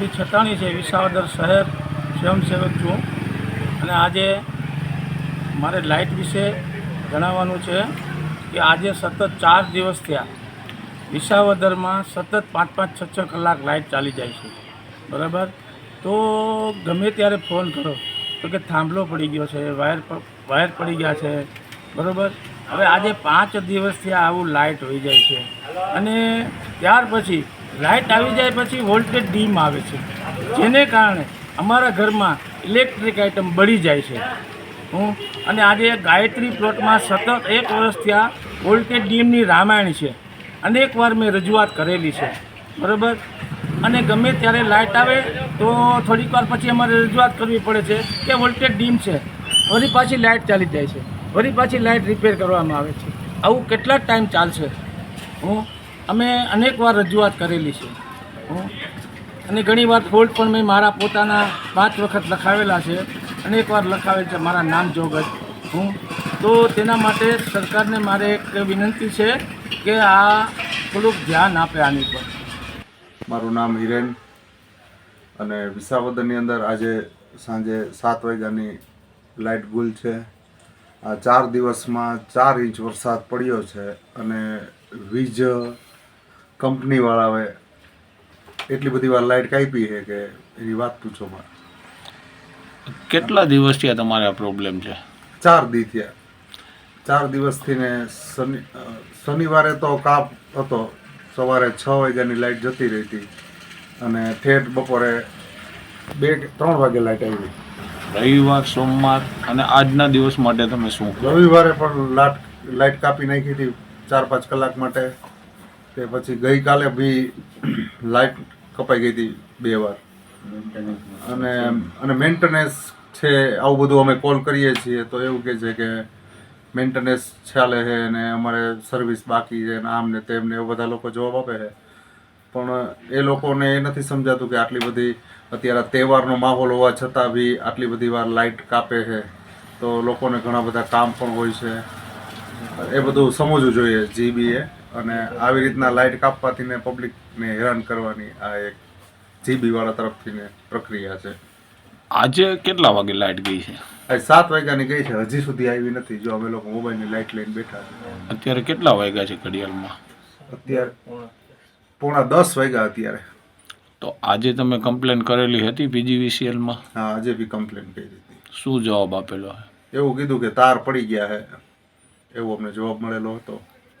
શ્રી છતાણી છે, વિસાવદર શહેર સ્વયંસેવક છું. અને આજે મારે લાઇટ વિશે જણાવવાનું છે કે આજે સતત ચાર દિવસ થયા. વિસાવદરમાં સતત પાંચ પાંચ છ છ કલાક લાઇટ ચાલી જાય છે. બરાબર? તો ગમે ત્યારે ફોન કરો, તો કે થાંભલો પડી ગયો છે, વાયર વાયર પડી ગયા છે. બરાબર? હવે આજે પાંચ દિવસથી આવું લાઇટ હોઈ જાય છે. અને ત્યાર પછી લાઇટ આવી જાય પછી વોલ્ટેજ ડીમ આવે છે. જેને કારણે અમારા ઘરમાં ઇલેક્ટ્રિક આઇટમ બળી જાય છે. હું અને આજે ગાયત્રી પ્લોટમાં સતત એક વર્ષથી આ વોલ્ટેજ ડીમની રામાયણ છે. અનેકવાર મેં રજૂઆત કરેલી છે. બરાબર? અને ગમે ત્યારે લાઇટ આવે તો થોડીક વાર પછી અમારે રજૂઆત કરવી પડે છે કે વોલ્ટેજ ડીમ છે. વળી પાછી લાઇટ ચાલી જાય છે. વળી પાછી લાઇટ રિપેર કરવામાં આવે છે. આવું કેટલા ટાઈમ ચાલશે? હું અમે અનેકવાર રજૂઆત કરેલી છે. અને ઘણીવાર ફોલ્ટ પણ મેં મારા પોતાના પાંચ વખત લખાવેલા છે. અનેકવાર લખાવેલ છે મારા નામ જોગ જ હું. તો તેના માટે સરકારને મારે એક વિનંતી છે કે આ થોડુંક ધ્યાન આપે આની પર. મારું નામ હિરેન અને વિસાવદરની અંદર આજે સાંજે સાત વાગ્યાની લાઇટ ગુલ છે. આ ચાર દિવસમાં ચાર ઇંચ વરસાદ પડ્યો છે અને વીજ કંપનીવાળાએ એટલી બધી વાર લાઇટ કાપી છે કે એની વાત પૂછો મારે. કેટલા દિવસથી આ તમારે આ પ્રોબ્લેમ છે? ચાર દી થયા. ચાર દિવસથી ને શનિ શનિવારે તો કાપ હતો. સવારે છ વાગ્યાની લાઇટ જતી રહી હતી. અને ઠેઠ બપોરે બે ત્રણ વાગે લાઇટ આવી. રવિવાર સોમવાર અને આજના દિવસ માટે તમે શું રવિવારે પણ લાટ લાઇટ કાપી નાખી હતી ચાર પાંચ કલાક માટે. તે પછી ગઈકાલે બી લાઇટ કપાઈ ગઈ હતી બે વાર. અને અને મેન્ટેનન્સ છે, આવું બધું અમે કોલ કરીએ છીએ. તો એવું કહે છે કે મેન્ટેનન્સ ચાલે છે ને અમારે સર્વિસ બાકી છે ને આમ ને તેમ ને એવા બધા લોકો જવાબ આપે છે. પણ એ લોકોને એ નથી સમજાતું કે આટલી બધી અત્યારે તહેવારનો માહોલ હોવા છતાં બી આટલી બધી વાર લાઇટ કાપે છે. તો લોકોને ઘણા બધા કામ પણ હોય છે. એ બધું સમજવું જોઈએ જીબીએ અને આવી રીતના લાઇટ કાપવાથી ને પબ્લિકને હેરાન કરવાની આ એક જીબીવાળા તરફથી ને પ્રક્રિયા છે. આજે કેટલા વાગે લાઇટ ગઈ છે? આજે સાત વાગ્યાની ગઈ છે. હજી સુધી આવી નથી. જો અમે લોકો મોબાઈલની લાઇટ લઈને બેઠા છે. અત્યારે કેટલા વાગ્યા છે ઘડિયાળમાં? અત્યારે પોણા દસ વાગ્યા અત્યારે. તો આજે તમે કમ્પ્લેન કરેલી હતી પીજીવીસીએલમાં? હા આજે બી કમ્પ્લેન કરી હતી. શું જવાબ આપેલો? એવું કીધું કે તાર પડી ગયા હે. એવો અમને જવાબ મળેલો હતો.